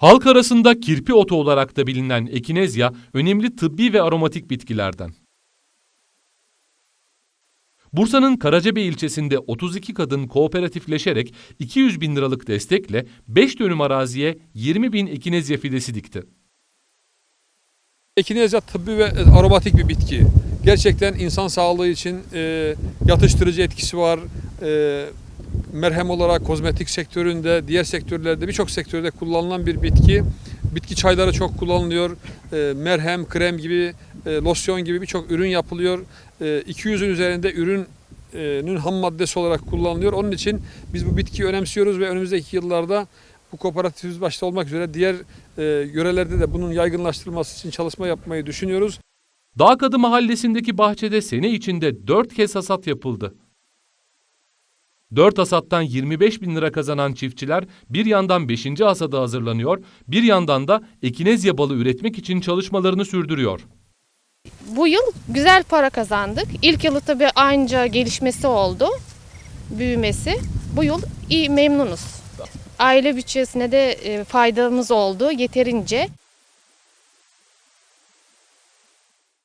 Halk arasında kirpi otu olarak da bilinen ekinezya önemli tıbbi ve aromatik bitkilerden. Bursa'nın Karacabey ilçesinde 32 kadın kooperatifleşerek 200 bin liralık destekle 5 dönüm araziye 20 bin ekinezya fidesi dikti. Ekinezya tıbbi ve aromatik bir bitki. Gerçekten insan sağlığı için e, yatıştırıcı etkisi var. E, merhem olarak kozmetik sektöründe, diğer sektörlerde birçok sektörde kullanılan bir bitki. Bitki çayları çok kullanılıyor. E, merhem, krem gibi, e, losyon gibi birçok ürün yapılıyor. E, 200'ün üzerinde ürünün ham maddesi olarak kullanılıyor. Onun için biz bu bitkiyi önemsiyoruz ve önümüzdeki yıllarda bu kooperatifimiz başta olmak üzere diğer e, yörelerde de bunun yaygınlaştırılması için çalışma yapmayı düşünüyoruz. Dağkadı mahallesindeki bahçede sene içinde 4 kez hasat yapıldı. 4 hasattan 25 bin lira kazanan çiftçiler bir yandan 5. hasada hazırlanıyor, bir yandan da ekinezya balı üretmek için çalışmalarını sürdürüyor. Bu yıl güzel para kazandık. İlk yılı tabii anca gelişmesi oldu, büyümesi. Bu yıl iyi memnunuz. Aile bütçesine de e, faydamız oldu yeterince.